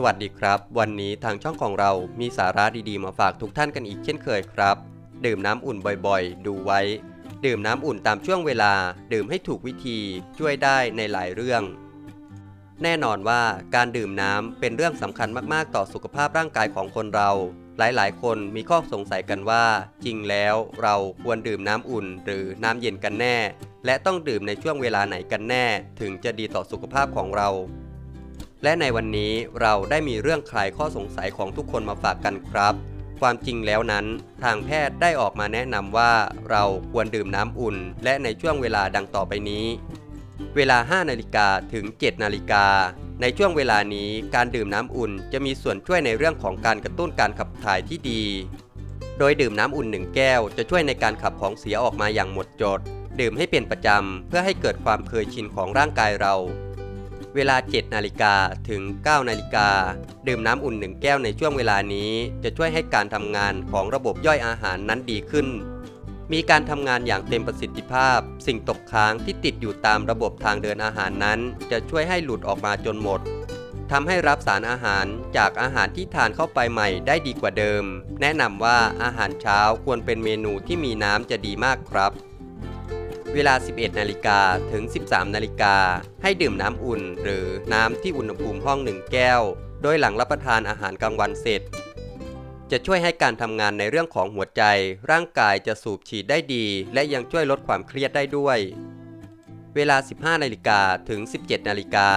สวัสดีครับ วันนี้ทางช่องของเรามีสาระดีๆมาฝากทุกท่านกันอีกเช่นเคยครับ ดื่มน้ำอุ่นบ่อยๆ ดูไว้ ดื่มน้ำอุ่นตามช่วงเวลา ดื่มให้ถูกวิธีช่วยได้ในหลายเรื่อง แน่นอนว่าการดื่มน้ำเป็นเรื่องสำคัญมากๆ ต่อสุขภาพร่างกายของคนเรา หลายๆ คนมีข้อสงสัยกันว่า จริงแล้วเราควรดื่มน้ำอุ่น หรือน้ำเย็นกันแน่ และต้องดื่มในช่วงเวลาไหนกันแน่ ถึงจะดีต่อสุขภาพของเรา และในวันนี้เราได้มีเรื่องคลายข้อสงสัยของทุกคนมาฝากกันครับ ความจริงแล้วนั้น ทางแพทย์ได้ออกมาแนะนำว่าเราควรดื่มน้ำอุ่น และในช่วงเวลาดังต่อไปนี้ เวลา 5 นาฬิกาถึง 7 นาฬิกา ในช่วงเวลานี้การดื่มน้ำอุ่นจะมีส่วนช่วยในเรื่องของการกระตุ้นการขับถ่ายที่ดี โดยดื่มน้ำอุ่น1แก้ว จะช่วยในการขับของเสียออกมาอย่างหมดจด ดื่มให้เป็นประจำเพื่อให้เกิดความเคยชินของร่างกายเรา เวลา 7 นาฬิกาถึง 9 นาฬิกา ดื่มน้ำอุ่น1แก้วในช่วงเวลานี้ จะช่วยให้การทำงานของระบบย่อยอาหารนั้นดีขึ้น มีการทำงานอย่างเต็มประสิทธิภาพ สิ่งตกค้างที่ติดอยู่ตามระบบทางเดินอาหารนั้น จะช่วยให้หลุดออกมาจนหมดทำให้รับสารอาหารจากอาหารที่ทานเข้าไปใหม่ได้ดีกว่าเดิม แนะนำว่าอาหารเช้าควรเป็นเมนูที่มีน้ำจะดีมากครับ เวลา 11 นาฬิกาถึง 13 นาฬิกา ให้ดื่มน้ำอุ่น หรือน้ำที่อุณหภูมิห้อง1แก้ว โดยหลังรับประทานอาหารกลางวันเสร็จ จะช่วยให้การทำงานในเรื่องของหัวใจ ร่างกายจะสูบฉีดได้ดี และยังช่วยลดความเครียดได้ด้วย เวลา 15 นาฬิกาถึง 17 นาฬิกา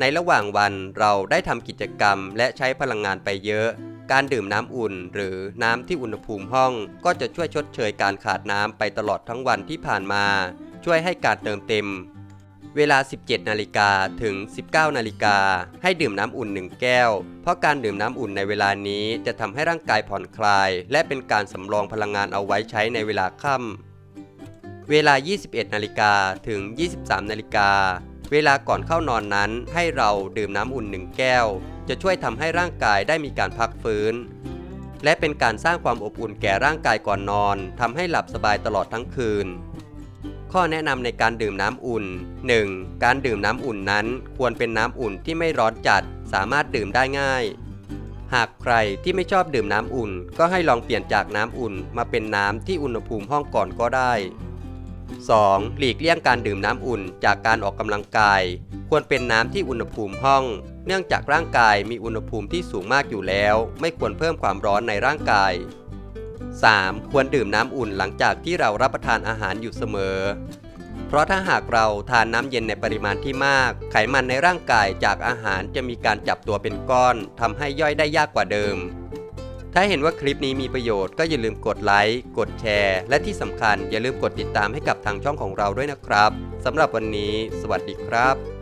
ในระหว่างวันเราได้ทำกิจกรรมและใช้พลังงานไปเยอะ การดื่มน้ำอุ่นหรือน้ำที่อุณหภูมิห้อง ก็จะช่วยชดเชยการขาดน้ำไปตลอดทั้งวันที่ผ่านมา ช่วยให้การเติมเต็ม เวลา 17 นาฬิกาถึง 19 นาฬิกาให้ดื่มน้ำอุ่น 1 แก้ว เพราะการดื่มน้ำอุ่นในเวลานี้จะทำให้ร่างกายผ่อนคลาย และเป็นการสำรองพลังงานเอาไว้ใช้ในเวลาค่ำเวลา 21 นาฬิกาถึง 23 นาฬิกา เวลาก่อนเข้านอนนั้นให้เราดื่มน้ำอุ่น1แก้ว จะช่วยทำให้ร่างกายได้มีการพักฟื้น และเป็นการสร้างความอบอุ่นแก่ร่างกายก่อนนอนทำให้หลับสบายตลอดทั้งคืน ข้อแนะนำในการดื่มน้ำอุ่น 1. การดื่มน้ำอุ่นนั้นควรเป็นน้ำอุ่นที่ไม่ร้อนจัด สามารถดื่มได้ง่าย หากใครที่ไม่ชอบดื่มน้ำอุ่น ก็ให้ลองเปลี่ยนจากน้ำอุ่นมาเป็นน้ำที่อุณหภูมิห้องก่อนก็ได้ 2. หลีกเลี่ยงการดื่มน้ำอุ่นจากการออกกำลังกาย ควรเป็นน้ำที่อุณหภูมิห้อง เนื่องจากร่างกายมีอุณหภูมิที่สูงมากอยู่แล้ว ไม่ควรเพิ่มความร้อนในร่างกาย 3. ควรดื่มน้ำอุ่นหลังจากที่เรารับประทานอาหารอยู่เสมอ เพราะถ้าหากเราทานน้ำเย็นในปริมาณที่มาก ไขมันในร่างกายจากอาหารจะมีการจับตัวเป็นก้อนทำให้ย่อยได้ยากกว่าเดิม ถ้าเห็นว่าคลิปนี้มีประโยชน์ก็อย่าลืมกดไลค์ กดแชร์ และที่สำคัญอย่าลืมกดติดตามให้กับทางช่องของเราด้วยนะครับสำหรับวันนี้ สวัสดีครับ